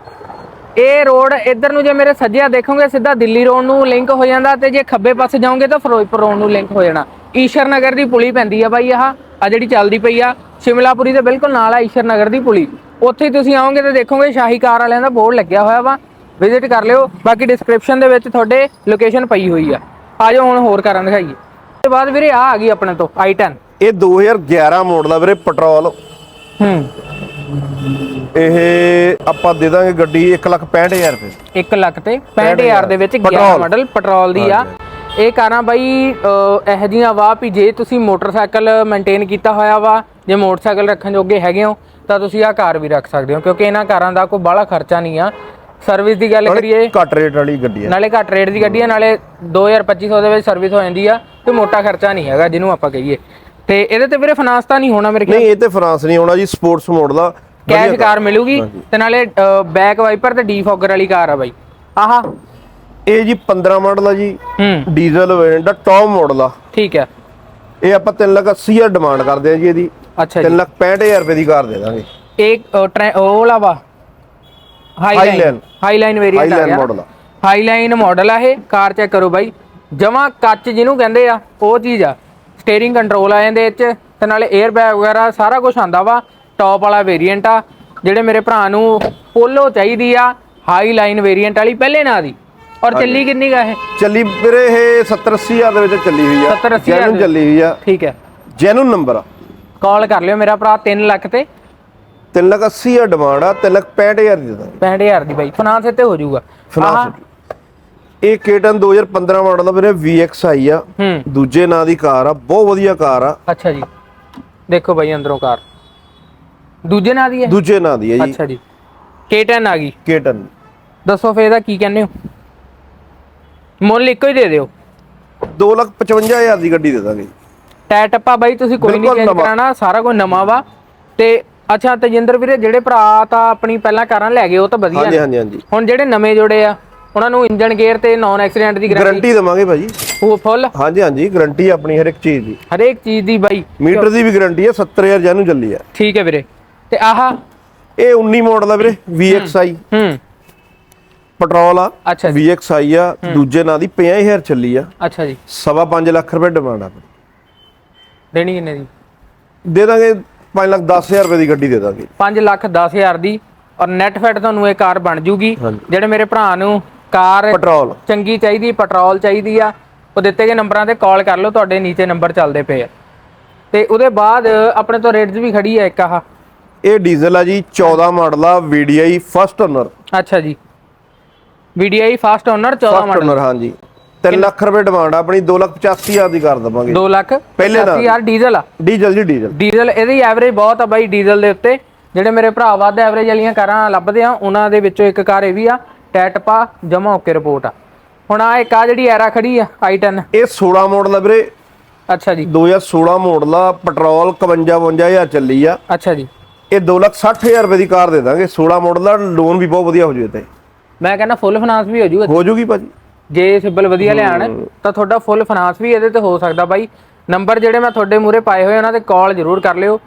ਇਹ ਰੋਡ ਇੱਧਰ ਨੂੰ ਜੇ ਮੇਰੇ ਸੱਜਿਆ ਦੇਖੋਗੇ ਸਿੱਧਾ ਦਿੱਲੀ ਰੋਡ ਨੂੰ ਲਿੰਕ ਹੋ ਜਾਂਦਾ ਤੇ ਜੇ ਖੱਬੇ ਪਾਸੇ ਜਾਓਗੇ ਤਾਂ ਫਿਰੋਜ਼ਪੁਰ ਰੋਡ ਨੂੰ ਲਿੰਕ ਹੋ ਜਾਣਾ। ਈਸ਼ਰ ਨਗਰ ਦੀ ਪੁਲੀ ਪੈਂਦੀ ਆ ਬਾਈ ਆਹ ਆ ਜਿਹੜੀ ਚੱਲਦੀ ਪਈ ਆ ਸ਼ਿਮਲਾਪੁਰੀ ਦੇ ਬਿਲਕੁਲ ਨਾਲ ਆ ਈਸ਼ਰ ਨਗਰ ਦੀ ਪੁਲੀ। ਉੱਥੇ ਤੁਸੀਂ ਆਓਗੇ ਤੇ ਦੇਖੋਗੇ ਸ਼ਾਹੀ ਕਾਰ ਵਾਲਿਆਂ ਦਾ ਬੋਰਡ ਲੱਗਿਆ ਹੋਇਆ ਵਾ। ਵਿਜ਼ਿਟ ਕਰ ਲਿਓ। ਬਾਕੀ ਡਿਸਕ੍ਰਿਪਸ਼ਨ ਦੇ ਵਿੱਚ ਤੁਹਾਡੇ ਲੋਕੇਸ਼ਨ ਪਈ ਹੋਈ ਆ। ਆ ਜਾਓ ਹੁਣ ਹੋਰ ਕਾਰਾਂ ਦਿਖਾਈਏ। ਤੇ ਬਾਅਦ ਵੀਰੇ ਆ ਆ ਗਈ ਆਪਣੇ ਤੋਂ i10 ਇਹ 2011 ਮਾਡਲ ਆ ਵੀਰੇ ਪੈਟਰੋਲ। ਹੂੰ। ਇਹ ਆਪਾਂ ਦੇ ਦਾਂਗੇ ਗੱਡੀ 165000 ਰੁਪਏ। 1 ਲੱਖ ਤੇ 65000 ਦੇ ਵਿੱਚ 11 ਪੈਟਰੋਲ। ਮਾਡਲ ਪੈਟਰੋਲ ਦੀ ਆ। ਇਹ ਕਾਰਾਂ ਬਾਈ ਇਹੋ ਜਿਹੀਆਂ ਵਾ ਵੀ ਜੇ ਤੁਸੀਂ ਮੋਟਰਸਾਈਕਲ ਮੇਨਟੇਨ ਕੀਤਾ ਹੋਇਆ ਵਾ ਜੇ ਮੋਟਰਸਾਈਕਲ ਰੱਖਣ ਜੋਗੇ ਹੈਗੇ ਹੋ ਤਾਂ ਤੁਸੀਂ ਆ ਕਾਰ ਵੀ ਰੱਖ ਸਕਦੇ ਹੋ ਕਿਉਂਕਿ ਇਹਨਾਂ ਕਾਰਾਂ ਦਾ ਕੋਈ ਬਾਹਲਾ ਖਰਚਾ ਨਹੀਂ ਆ। ਸਰਵਿਸ ਦੀ ਗੱਲ ਕਰੀਏ ਘੱਟ ਰੇਟ ਵਾਲੀ ਗੱਡੀ ਆ। ਨਾਲੇ ਘੱਟ ਰੇਟ ਦੀ ਗੱਡੀ ਹੈ ਨਾਲੇ 2250 ਦੇ ਵਿੱਚ ਸਰਵਿਸ ਹੋ ਜਾਂਦੀ ਆ ਤੇ ਮੋਟਾ ਖਰਚਾ ਨਹੀਂ ਹੈਗਾ ਜਿਹਨੂੰ ਆਪਾਂ ਕਹੀਏ। ਤੇ ਇਹਦੇ ਤੇ ਵੀਰੇ ਫਾਈਨਾਂਸ ਤਾਂ ਨਹੀਂ ਹੋਣਾ ਮੇਰੇ ਖਿਆਲ ਨਹੀਂ ਇਹ ਤੇ ਫਰਾਂਸ ਨਹੀਂ ਆਉਣਾ ਜੀ ਸਪੋਰਟਸ ਮੋਡ ਦਾ ਕੈਸ਼ ਕਾਰ। ਮਿਲੂਗੀ ਤੇ ਨਾਲੇ ਬੈਕ ਵਾਈਪਰ ਤੇ ਡੀਫੋਗਰ ਵਾਲੀ ਕਾਰ ਆ ਬਾਈ। ਆਹਾ। ਇਹ ਜੀ 15 ਮਾਡਲ ਆ ਜੀ। ਹੂੰ। ਡੀਜ਼ਲ ਵੇਰੀਐਂਟ ਦਾ ਟੌਪ ਮਾਡਲ ਆ। ਠੀਕ ਹੈ ਇਹ ਆਪਾਂ 3 ਲੱਖ 80 ਹਜ਼ਾਰ ਡਿਮਾਂਡ ਕਰਦੇ ਆ ਜੀ ਇਹਦੀ। ਅੱਛਾ ਜੀ। 3 ਲੱਖ 65000 ਰੁਪਏ ਦੀ ਕਾਰ ਦੇ ਦਾਂਗੇ। ਟਰੈ- ਉਹ ਵਾਲਾ ਵਾ। ਹਾਈਲਾਈਨ। ਹਾਈਲਾਈਨ ਵੇਰੀਐਂਟ ਆ ਗਿਆ। ਹਾਈਲਾਈਨ ਮਾਡਲ ਆ। ਇਹ। ਕਾਰ ਚੈੱਕ ਕਰੋ ਬਾਈ। ਜਮਾ ਕੱਚ ਜਿਹਨੂੰ ਕਹਿੰਦੇ ਆ ਉਹ ਚੀਜ਼ ਆ। ਸਟੀਅਰਿੰਗ ਕੰਟਰੋਲ ਆ ਜਾਂਦੇ ਇਹ ਚ ਤੇ ਨਾਲੇ 에ਅਰ ਬੈਗ ਵਗੈਰਾ ਸਾਰਾ ਕੁਝ ਆਂਦਾ ਵਾ। ਟੌਪ ਵਾਲਾ ਵੇਰੀਐਂਟ ਆ। ਜਿਹੜੇ ਮੇਰੇ ਭਰਾ ਨੂੰ ਪੋਲੋ ਚਾਹੀਦੀ ਆ ਹਾਈ ਲਾਈਨ ਵੇਰੀਐਂਟ ਵਾਲੀ ਪਹਿਲੇ ਨਾਂ ਦੀ। ਔਰ ਚੱਲੀ ਕਿੰਨੀ ਗਾ ਇਹ? ਚੱਲੀ ਵੀਰੇ ਇਹ 70 80 ਹਜ਼ਾਰ ਦੇ ਵਿੱਚ ਚੱਲੀ ਹੋਈ ਆ। 70 80 ਹਜ਼ਾਰ। ਚੱਲੀ ਹੋਈ ਆ। ਠੀਕ ਹੈ। ਜੈਨੂਨ ਨੰਬਰ ਆ। ਕਾਲ ਕਰ ਲਿਓ ਮੇਰਾ ਭਰਾ 3 ਲੱਖ ਤੇ। 3 ਲੱਖ 80 ਹਜ਼ਾਰ ਡਿਮਾਂਡ ਆ 3 ਲੱਖ 65 ਹਜ਼ਾਰ ਦੀ ਦੇ ਦਾਂਗੇ 65000 ਦੀ ਬਾਈ ਫਾਈਨਾਂਸ ਇੱਥੇ ਹੋ ਜਾਊਗਾ। ਆਹ, ਇਹ ਕੇਟਨ 2015 ਮਾਡਲ ਦਾ ਵੀਰੇ VX ਆਈ ਆ। ਦੂਜੇ ਨਾਂ ਦੀ ਕਾਰ ਆ ਬਹੁਤ ਵਧੀਆ ਕਾਰ ਆ। ਅੱਛਾ ਜੀ। ਦੇਖੋ ਬਾਈ ਅੰਦਰੋਂ ਕਾਰ। ਦੂਜੇ ਨਾਂ ਦੀ ਹੈ? ਦੂਜੇ ਨਾਂ ਦੀ ਹੈ ਜੀ। ਅੱਛਾ ਜੀ। K10 ਆ ਗਈ। ਕੇਟਨ। ਦੱਸੋ ਫੇਰ ਇਹਦਾ ਕੀ ਕਹਿੰਦੇ ਹੋ? ਮੁੱਲ ਇੱਕੋ ਹੀ ਦੇ ਦਿਓ। 2 ਲੱਖ 55 ਹਜ਼ਾਰ ਦੀ ਗੱਡੀ ਦੇ ਦਾਂਗੇ। ਟਾਇਰ ਟੱਪਾ ਬਾਈ ਤੁਸੀਂ ਕੋਈ ਨਹੀਂ ਚੇਂਜ। ਕਰਾਣਾ ਸਾਰਾ ਕੁਝ ਨਵਾਂ ਵਾ। ਤੇ ਅੱਛਾ ਤਜਿੰਦਰ ਵੀਰੇ ਜਿਹੜੇ ਭਰਾ ਤਾਂ ਆਪਣੀ ਪਹਿਲਾਂ ਕਾਰਾਂ ਲੈ ਗਏ ਉਹ ਤਾਂ ਵਧੀਆ ਹਾਂਜੀ ਨੇ। ਹਾਂਜੀ ਹਾਂਜੀ। ਹੁਣ ਜਿਹੜੇ ਨਵੇਂ ਜੁੜੇ ਆ ਉਹਨਾਂ ਨੂੰ ਇੰਜਨ ਗੇਅਰ ਤੇ ਨੌਨ ਐਕਸੀਡੈਂਟ ਦੀ ਗਾਰੰਟੀ ਦੇਵਾਂਗੇ ਭਾਜੀ। ਉਹ ਫੁੱਲ ਹਾਂਜੀ ਹਾਂਜੀ ਗਾਰੰਟੀ ਆਪਣੀ ਹਰ ਇੱਕ ਚੀਜ਼ ਦੀ। ਹਰੇਕ ਚੀਜ਼ ਦੀ ਬਾਈ। ਮੀਟਰ ਦੀ ਵੀ ਗਾਰੰਟੀ ਹੈ 70000 ਜਾਨੂੰ ਚੱਲੀ ਆ। ਠੀਕ ਹੈ ਵੀਰੇ। ਤੇ ਆਹ? ਇਹ 19 ਮਾਡਲ ਆ ਵੀਰੇ VXI ਹੂੰ ਪੈਟਰੋਲ ਆ ਅੱਛਾ ਜੀ। VXI ਆ ਦੂਜੇ ਨਾਂ ਦੀ 50000 ਚੱਲੀ ਆ। ਅੱਛਾ ਜੀ। ਸਵਾ 5 ਲੱਖ ਰੁਪਏ ਡਿਮਾਂਡ ਆ। ਦੇਣੀ ਕਿੰਨੇ ਦੀ? ਦੇ ਦਾਂਗੇ 5 ਲੱਖ 10000 ਰੁਪਏ ਦੀ ਗੱਡੀ ਦੇ ਦਾਂਗੇ। 5 ਲੱਖ 10 ਹਜ਼ਾਰ ਦੀ ਔਰ ਨੈਟ ਫਿਟ ਤੁਹਾਨੂੰ ਇਹ ਕਾਰ ਬਣ ਜੂਗੀ। ਜਿਹੜੇ ਮੇਰੇ ਭਰਾ ਨੂੰ ਕਾਰ ਪੈਟਰੋਲ ਚੰਗੀ ਚਾਹੀਦੀ ਪੈਟਰੋਲ ਚਾਹੀਦੀ ਆ ਉਹ ਦਿੱਤੇ ਗਏ ਨੰਬਰਾਂ ਤੇ ਕਾਲ ਕਰ ਲਓ ਤੁਹਾਡੇ ਨੀਚੇ ਨੰਬਰ ਚੱਲਦੇ ਪਏ ਆ। ਤੇ ਉਹਦੇ ਬਾਅਦ ਆਪਣੇ ਤੋਂ ਰੇਟਸ ਵੀ ਖੜੀ ਆ ਇੱਕ ਆਹ। ਇਹ ਡੀਜ਼ਲ ਆ ਜੀ 14 ਮਾਡਲ ਆ VDI ਫਸਟ ਓਨਰ ਅੱਛਾ ਜੀ। VDI fast owner 14 first model owner ਹਾਂਜੀ। 3 ਲੱਖ ਰੁਪਏ ਡਿਮਾਂਡ ਆ ਆਪਣੀ 2 ਲੱਖ 85000 ਦੀ ਕਰ ਦਵਾਂਗੇ। 2 ਲੱਖ ਪਹਿਲੇ ਨਾਲ। 85 ਯਾਰ ਡੀਜ਼ਲ ਆ? ਡੀਜ਼ਲ ਜੀ ਡੀਜ਼ਲ। ਡੀਜ਼ਲ ਇਹਦੀ ਐਵਰੇਜ ਬਹੁਤ ਆ ਬਾਈ ਡੀਜ਼ਲ ਦੇ ਉੱਤੇ। ਜਿਹੜੇ ਮੇਰੇ ਭਰਾ ਵੱਧ ਐਵਰੇਜ ਵਾਲੀਆਂ ਕਾਰਾਂ ਲੱਭਦੇ ਆ ਉਹਨਾਂ ਦੇ ਵਿੱਚੋਂ ਇੱਕ ਕਾਰ ਇਹ ਵੀ ਆ ਟੈਟਪਾ ਜਮਾ ਓਕੇ ਰਿਪੋਰਟ ਆ। ਹੁਣ ਆ ਇੱਕ ਆ ਜਿਹੜੀ ਐਰਾ ਖੜੀ ਆ i10 ਇਹ 16 ਮਾਡਲ ਆ ਵੀਰੇ। ਅੱਛਾ ਜੀ। 2016 ਮਾਡਲ ਆ ਪੈਟਰੋਲ 51 51000 ਚੱਲੀ ਆ। ਅੱਛਾ ਜੀ। ਇਹ 2 ਲੱਖ 60000 ਰੁਪਏ ਦੀ ਕਾਰ ਦੇ ਦਾਂਗੇ। 16 ਮਾਡਲ ਦਾ ਲੋਨ ਵੀ ਬਹੁਤ ਵਧੀਆ ਹੋ ਜੂ ਤੇ ਮੈਂ ਕਹਿੰਦਾ ਫੁੱਲ ਫਾਈਨਾਂਸ ਵੀ ਹੋ ਜੂਗਾ ਹੋ ਜੂਗੀ ਭਾਜੀ। ਜੇ ਸਿਬਲ ਵਧੀਆ ਲਿਆਣ ਤਾਂ ਤੁਹਾਡਾ ਫੁੱਲ ਫਾਈਨਾਂਸ ਵੀ ਇਹਦੇ ਤੇ ਹੋ ਸਕਦਾ ਬਾਈ। ਨੰਬਰ ਜਿਹੜੇ ਮੈਂ ਤੁਹਾਡੇ ਮੂਰੇ ਪਾਏ ਹੋਏ ਉਹਨਾਂ ਤੇ ਕਾਲ ਜ਼ਰੂਰ ਕਰ ਲਿਓ।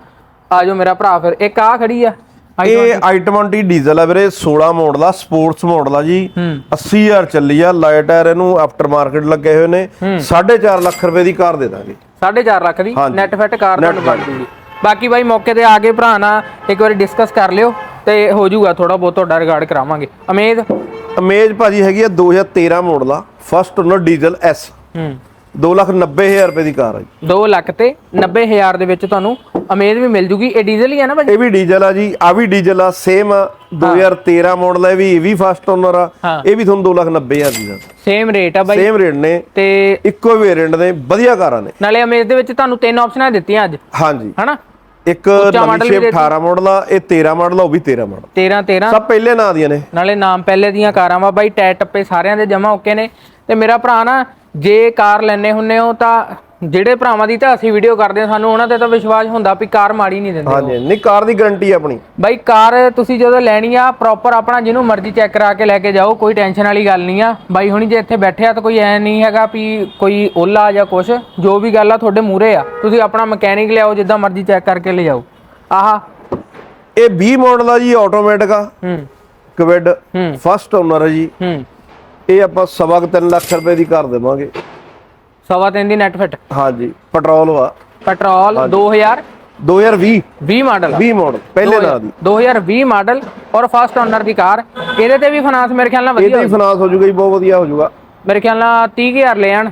ਆਜੋ ਮੇਰਾ ਭਰਾ ਫਿਰ। ਇੱਕ ਆ ਖੜੀ ਆ। i20 ਇਹ i20 ਡੀਜ਼ਲ ਆ ਵੀਰੇ 16 ਮਾਡਲ ਆ ਸਪੋਰਟਸ ਮਾਡਲ ਆ ਜੀ। ਹੂੰ। 80000 ਚੱਲੀ ਆ ਲਾਈਟ ਟਾਇਰ ਇਹਨੂੰ ਆਫਟਰ ਮਾਰਕੀਟ ਲੱਗੇ ਹੋਏ ਨੇ। 4.5 ਲੱਖ ਰੁਪਏ ਦੀ ਕਾਰ ਦੇ ਦਾਂਗੇ। 4.5 ਲੱਖ ਦੀ। ਨੈਟ ਫਿਟ ਕਾਰ ਤੁਹਾਨੂੰ ਬਣ ਜੂਗੀ ਬਾਕੀ ਬਾਈ ਮੌਕੇ ਤੇ ਆ ਕੇ ਭਰਾ ਨਾਲ ਇੱਕ ਵਾਰੀ ਡਿਸਕਸ ਕਰ ਲਿਓ। ਤੇ ਹੋ ਜਾਊਗਾ ਥੋੜਾ ਬਹੁਤ ਤੁਹਾਡਾ ਰਿਗਾਰਡ ਕਰਾਵਾਂਗੇ। ਉਮੀਦ ਅਮੇਜ ਭਾਜੀ ਹੈਗੀ ਆ 2013 ਮਾਡਲ ਆ ਫਸਟ ਓਨਰ ਡੀਜ਼ਲ S ਹੂੰ। 290000 ਰੁਪਏ ਦੀ ਕਾਰ ਆ ਜੀ। 2 ਲੱਖ ਤੇ 90000 ਦੇ ਵਿੱਚ ਤੁਹਾਨੂੰ ਉਮੀਦ ਵੀ ਮਿਲ ਜੂਗੀ। ਇਹ ਡੀਜ਼ਲ ਹੀ ਆ ਨਾ ਭਾਜੀ? ਇਹ ਵੀ ਡੀਜ਼ਲ ਆ ਜੀ ਆ ਵੀ ਡੀਜ਼ਲ ਆ ਸੇਮ 2013 ਮਾਡਲ ਹੈ ਵੀ ਇਹ ਵੀ ਫਸਟ ਓਨਰ ਆ। ਹਾਂ। ਇਹ ਵੀ ਤੁਹਾਨੂੰ 290000 ਦੀ ਦਾ ਸੇਮ ਰੇਟ ਆ ਬਾਈ ਸੇਮ ਰੇਟ ਨੇ। ਤੇ ਇੱਕੋ ਵੇਰੀਐਂਟ ਨੇ ਵਧੀਆ ਕਾਰਾਂ ਨੇ। ਨਾਲੇ ਉਮੀਦ ਦੇ ਵਿੱਚ ਤੁਹਾਨੂੰ ਤਿੰਨ ਆਪਸ਼ਨਾਂ ਦਿੱਤੀਆਂ ਅੱਜ। ਹਾਂਜੀ। ਹਨਾ? ਇੱਕ ਨਵੀਂ ਸ਼ੇਪ ਦੇ 18 ਮਾਡਲ ਆ ਇਹ 13 ਮਾਡਲ ਆ ਉਹ ਵੀ 13 ਮਾਡਲ 13 13 ਸਭ ਪਹਿਲੇ ਨਾਂ ਦੀਆਂ ਨੇ। ਨਾਲੇ ਨਾਮ ਪਹਿਲੇ ਦੀਆਂ ਕਾਰਾਂ ਵਾ ਬਾਈ ਟਾਇਰ ਟੱਪੇ ਸਾਰਿਆਂ ਦੇ ਜਮਾ ਓਕੇ ਨੇ। ਤੇ ਮੇਰਾ ਭਰਾ ਨਾ ਜੇ ਕਾਰ ਲੈਣੇ ਹੁੰਨੇ ਹੋ ਤਾਂ ਜਿਹੜੇ ਭਰਾਵਾਂ ਦੀ ਤਾਂ ਅਸੀਂ ਵੀਡੀਓ ਕਰਦੇ ਹਾਂ ਸਾਨੂੰ ਉਹਨਾਂ ਤੇ ਤਾਂ ਵਿਸ਼ਵਾਸ ਹੁੰਦਾ ਵੀ ਕਾਰ ਮਾੜੀ ਨਹੀਂ ਦਿੰਦੇ ਹਾਂਜੀ ਨਹੀਂ ਕਾਰ ਦੀ ਗਾਰੰਟੀ ਆਪਣੀ। ਬਾਈ ਕਾਰ ਤੁਸੀਂ ਜਦੋਂ ਲੈਣੀ ਆ ਪ੍ਰੋਪਰ ਆਪਣਾ ਜਿਹਨੂੰ ਮਰਜ਼ੀ ਚੈੱਕ ਕਰਾ ਕੇ ਲੈ ਕੇ ਜਾਓ ਕੋਈ ਟੈਨਸ਼ਨ ਵਾਲੀ ਗੱਲ ਨਹੀਂ ਆ। ਬਾਈ ਹੁਣੀ ਜੇ ਇੱਥੇ ਬੈਠੇ ਆ ਤਾਂ ਕੋਈ ਐ ਨਹੀਂ ਹੈਗਾ ਵੀ ਕੋਈ ਓਲਾ ਜਾਂ ਕੁਛ ਜੋ ਵੀ ਗੱਲ ਆ ਤੁਹਾਡੇ ਮੂਰੇ ਆ। ਤੁਸੀਂ ਆਪਣਾ ਮਕੈਨਿਕ ਲਿਆਓ ਜਿੱਦਾਂ ਮਰਜ਼ੀ ਚੈੱਕ ਕਰਕੇ ਲੈ ਜਾਓ। ਆਹਾ। ਇਹ 20 ਮਾਡਲ ਆ ਜੀ ਆਟੋਮੈਟਿਕ ਆ। ਹੂੰ। ਕਵਿਡ ਫਸਟ ਓਨਰ ਹੈ ਜੀ। ਹੂੰ। ਇਹ ਆਪਾਂ ਸਵਾ ਕੁ ਤਿੰਨ ਲੱਖ ਰੁਪਏ ਦੀ ਕਰ ਦੇਵਾਂਗੇ। ਸਵਾ ਤਿੰਨ ਦੀ ਨੈਟ ਫਿਟ ਹਾਂਜੀ ਪੈਟਰੋਲ ਵਾ। ਪੈਟਰੋਲ 2000 2020 20 ਮਾਡਲ 20 ਮਾਡਲ ਪਹਿਲੇ ਨਾਂ ਦੀ। 2020 ਮਾਡਲ ਔਰ ਫਸਟ ਓਨਰ ਦੀ ਕਾਰ। ਇਹਦੇ ਤੇ ਵੀ ਫਾਈਨਾਂਸ ਮੇਰੇ ਖਿਆਲ ਨਾਲ ਵਧੀਆ ਇਹਦਾ ਹੀ ਫਾਈਨਾਂਸ ਹੋ ਜਾਊਗਾ ਜੀ ਬਹੁਤ ਵਧੀਆ ਹੋ ਜਾਊਗਾ ਮੇਰੇ ਖਿਆਲ ਨਾਲ 30000 ਲੈ ਆਣ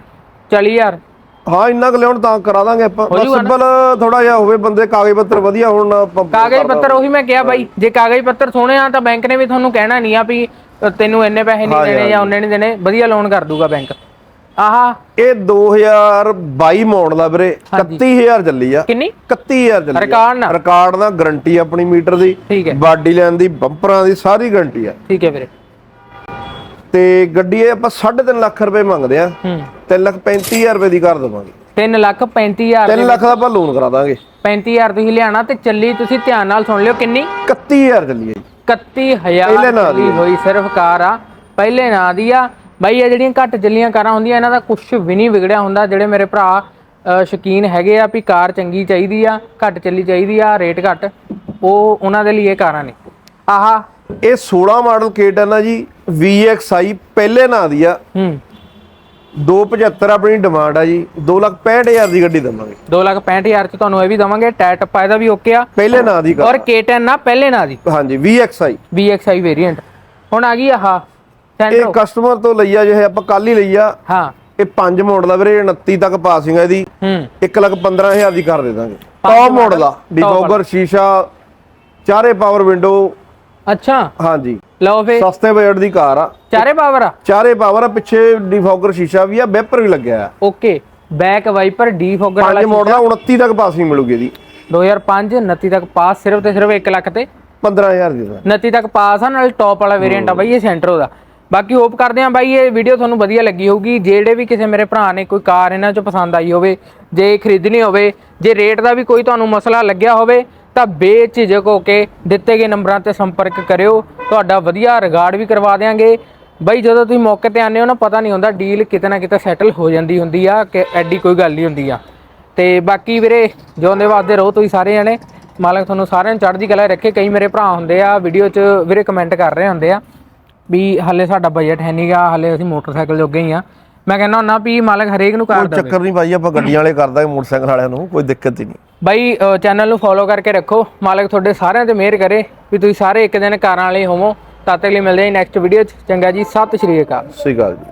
40000 ਹਾਂ ਇੰਨਾ ਕੁ ਲਿਆਉਣ ਤਾਂ ਕਰਾ ਦਾਂਗੇ ਆਪਾਂ? ਸਿੰਪਲ ਥੋੜਾ ਜਿਹਾ ਹੋਵੇ ਬੰਦੇ ਕਾਗਜ਼ ਪੱਤਰ ਵਧੀਆ ਹੋਣ ਕਾਗਜ਼ ਪੱਤਰ ਉਹੀ ਮੈਂ ਕਿਹਾ ਬਾਈ ਜੇ ਕਾਗਜ਼ ਪੱਤਰ ਸੋਹਣੇ ਆ ਤਾਂ ਬੈਂਕ ਨੇ ਵੀ ਤੁਹਾਨੂੰ ਕਹਿਣਾ ਨਹੀਂ ਆ ਵੀ ਤੈਨੂੰ ਇੰਨੇ ਪੈਸੇ ਨਹੀਂ ਦੇਣੇ ਜਾਂ ਉਹਨੇ ਨਹੀਂ ਦੇਣੇ ਵਧੀਆ ਲੋਨ ਕਰ ਦੂਗਾ ਬੈਂਕ ਆਹਾ। ਇਹ 2022 ਮਾਡਲ ਆ ਵੀਰੇ। 31000 ਚੱਲੀ ਆ। ਕਿੰਨੀ? 31000 ਚੱਲੀ ਰਿਕਾਰਡ ਨਾ ਰਿਕਾਰਡ ਦਾ ਗਾਰੰਟੀ ਆਪਣੀ ਮੀਟਰ ਦੀ। ਬਾਡੀ ਲੈਣ ਦੀ ਬੰਪਰਾਂ ਦੀ ਸਾਰੀ ਗਾਰੰਟੀ ਆ। ਠੀਕ ਹੈ ਵੀਰੇ। ਤੇ ਗੱਡੀ ਇਹ ਆਪਾਂ 3.5 ਲੱਖ ਰੁਪਏ ਮੰਗਦੇ ਆ। ਹੂੰ। 3 ਲੱਖ 35000 ਰੁਪਏ ਦੀ ਕਰ ਦੇਵਾਂਗੇ। 3 ਲੱਖ 35000 3 ਲੱਖ ਦਾ ਆਪਾਂ ਲੋਨ ਕਰਾ ਦਾਂਗੇ। 35000 ਤੁਸੀਂ ਲਿਆਣਾ ਤੇ ਚੱਲੀ ਤੁਸੀਂ ਧਿਆਨ ਨਾਲ ਸੁਣ ਲਿਓ ਕਿੰਨੀ? 31000 ਚੱਲੀ ਹੈ ਜੀ। 31000 ਪਹਿਲੇ ਨਾਂ ਚੱਲੀ ਹੋਈ ਸਿਰਫ ਕਾਰ ਆ। ਪਹਿਲੇ ਨਾਂ ਦੀ ਆ। ਬਾਈ ਇਹ ਜਿਹੜੀਆਂ ਘੱਟ ਚੱਲੀਆਂ ਕਾਰਾਂ ਹੁੰਦੀਆਂ ਇਹਨਾਂ ਦਾ ਕੁਝ ਵੀ ਨਹੀਂ ਵਿਗੜਿਆ ਹੁੰਦਾ ਜਿਹੜੇ ਮੇਰੇ ਭਰਾ ਸ਼ੌਕੀਨ ਹੈਗੇ ਆ ਵੀ ਕਾਰ ਚੰਗੀ ਚਾਹੀਦੀ ਆ ਘੱਟ ਚੱਲੀ ਚਾਹੀਦੀ ਆ ਰੇਟ ਘੱਟ ਉਹ ਉਹਨਾਂ ਦੇ ਲਈ ਇਹ ਕਾਰਾਂ ਨੇ। ਆਹਾ। ਇਹ 16 ਮਾਡਲ ਕੇਟਨ ਆ ਜੀ VXI ਪਹਿਲੇ ਨਾਂ ਦੀ ਆ। ਹੂੰ। 275 ਆਪਣੀ ਡਿਮਾਂਡ ਆ ਜੀ 265000 ਦੀ ਗੱਡੀ ਦਵਾਂਗੇ। 265000 ਚ ਤੁਹਾਨੂੰ ਇਹ ਵੀ ਦਵਾਂਗੇ ਟਾਇਰ ਟੱਪਾ ਇਹਦਾ ਵੀ ਓਕੇ ਆ। ਪਹਿਲੇ ਨਾਂ ਦੀ ਔਰ ਕਾਰ K10 ਨਾ ਪਹਿਲੇ ਨਾ ਦੀ। ਹਾਂਜੀ VXI VXI ਵੇਰੀਐਂਟ ਹੁਣ ਆ ਗਈ ਆਹ। ਇਹ ਕਸਟਮਰ ਤੋਂ ਲਈ ਆ ਜਿਹੇ ਆਪਾਂ ਕੱਲ ਹੀ ਲਈ ਆ ਹਾਂ। ਇਹ 5 ਮਾਡਲ ਆ ਵੀਰੇ 29 ਤੱਕ ਪਾਸਿੰਗ ਆ ਇਹਦੀ। ਹੂੰ। 115000 ਦੀ ਕਰ ਦੇ ਦਾਂਗੇ। ਟੌਪ ਮਾਡਲ ਆ ਡਿਫੋਗਰ ਸ਼ੀਸ਼ਾ ਚਾਰੇ ਪਾਵਰ ਵਿੰਡੋ ਅੱਛਾ। ਹਾਂਜੀ। ਲਓ ਫੇ। ਸਸਤੇ ਬਜਟ ਦੀ ਕਾਰ ਆ। ਚਾਰੇ ਪਾਵਰ ਆ? ਚਾਰੇ ਪਾਵਰ ਆ ਪਿੱਛੇ ਡਿਫੋਗਰ ਸ਼ੀਸ਼ਾ ਵੀ ਆ ਵੈਪਰ ਵੀ ਲੱਗਿਆ ਆ। ਓਕੇ। ਬੈਕ ਵਾਈਪਰ ਡੀਫੋਗਰ ਵਾਲਾ ਪੰਜ ਮਾਡਲ ਆ 29 ਤੱਕ ਪਾਸਿੰਗ ਮਿਲੂਗੀ ਇਹਦੀ। 2005 29 ਤੱਕ ਪਾਸ ਸਿਰਫ ਤੇ ਸਿਰਫ 1 ਲੱਖ ਤੇ। 15000 ਦੀ ਦਾ 29 ਤੱਕ ਪਾਸ ਆ ਨਾਲ ਟੌਪ ਵਾਲਾ ਵੇਰੀਐਂਟ ਆ ਬਾਈ ਇਹ ਸੈਂਟਰੋ ਦਾ। ਬਾਕੀ ਹੋਪ ਕਰਦੇ ਆ ਬਾਈ, ਇਹ ਵੀਡੀਓ ਤੁਹਾਨੂੰ ਵਧੀਆ ਲੱਗੀ ਹੋਊਗੀ। ਜਿਹੜੇ ਵੀ ਕਿਸੇ ਮੇਰੇ ਭਰਾ ਨੇ ਕੋਈ ਕਾਰ ਇਹਨਾਂ ਚੋਂ ਪਸੰਦ ਆਈ ਹੋਵੇ, ਜੇ ਖਰੀਦਣੀ ਹੋਵੇ, ਜੇ ਰੇਟ ਦਾ ਵੀ ਕੋਈ ਤੁਹਾਨੂੰ ਮਸਲਾ ਲੱਗਿਆ ਹੋਵੇ, ਤਾਂ ਬੇਝਿਜਕ ਹੋ ਕੇ ਦਿੱਤੇ ਗਏ ਨੰਬਰਾਂ ਤੇ ਸੰਪਰਕ ਕਰਿਓ। ਤੁਹਾਡਾ ਵਧੀਆ ਰਿਗਾਰਡ ਵੀ ਕਰਵਾ ਦੇਾਂਗੇ ਬਾਈ, ਜਦੋਂ ਤੁਸੀਂ ਮੌਕੇ ਤੇ ਆਨੇ ਹੋ ਨਾ, ਪਤਾ ਨਹੀਂ ਹੁੰਦਾ ਡੀਲ ਕਿਤੇ ਨਾ ਕਿਤੇ ਸੈਟਲ ਹੋ ਜਾਂਦੀ ਹੁੰਦੀ ਆ, ਕਿ ਐਡੀ ਕੋਈ ਗੱਲ ਨਹੀਂ ਹੁੰਦੀ ਆ। ਤੇ ਬਾਕੀ ਵੀਰੇ ਜਿਉਂਦੇ ਵਾਸਤੇ ਰਹੋ ਤੁਸੀਂ ਸਾਰੇ ਜਣੇ। ਮਾਲਕ ਤੁਹਾਨੂੰ ਸਾਰਿਆਂ ਨੂੰ ਚੜ੍ਹਦੀ ਕਲਾ ਰੱਖੇ। ਕਈ ਮੇਰੇ ਭਰਾ ਹੁੰਦੇ ਆ ਵੀਡੀਓ 'ਚ ਵੀਰੇ ਕਮੈਂਟ ਕਰ ਰਹੇ ਹੁੰਦੇ ਆ। ਵੀ ਹਲੇ ਸਾਡਾ ਬਜਟ ਹੈ ਨਹੀਂਗਾ ਹਲੇ ਅਸੀਂ ਮੋਟਰਸਾਈਕਲ ਜੋਗੇ ਹੀ ਆ। ਮੈਂ ਕਹਿੰਦਾ ਹੁੰਦਾ ਵੀ ਮਾਲਕ ਹਰੇਕ ਨੂੰ ਕਰ ਕੋਈ ਦੇਵੇ। ਚੱਕਰ ਨਹੀਂ ਭਾਈ ਆਪਾਂ ਗੱਡੀਆਂ ਵਾਲੇ ਕਰਦਾਂਗੇ ਮੋਟਰਸਾਈਕਲ ਵਾਲਿਆਂ ਨੂੰ ਕੋਈ ਦਿੱਕਤ ਹੀ ਨਹੀਂ। ਬਾਈ ਚੈਨਲ ਨੂੰ ਫੋਲੋ ਕਰਕੇ ਰੱਖੋ। ਮਾਲਕ ਤੁਹਾਡੇ ਸਾਰਿਆਂ ਤੇ ਮਿਹਰ ਕਰੇ ਵੀ ਤੁਸੀਂ ਸਾਰੇ ਇੱਕ ਦਿਨ ਕਾਰਾਂ ਵਾਲੇ ਹੋਵੋ। ਤਦ ਤੱਕ ਲਈ ਮਿਲਦੇ ਹਾਂ ਨੈਕਸਟ ਵੀਡੀਓ 'ਚ। ਚੰਗਾ ਜੀ ਸਤਿ ਸ਼੍ਰੀ ਅਕਾਲ। ਸਹੀ ਗੱਲ ਜੀ।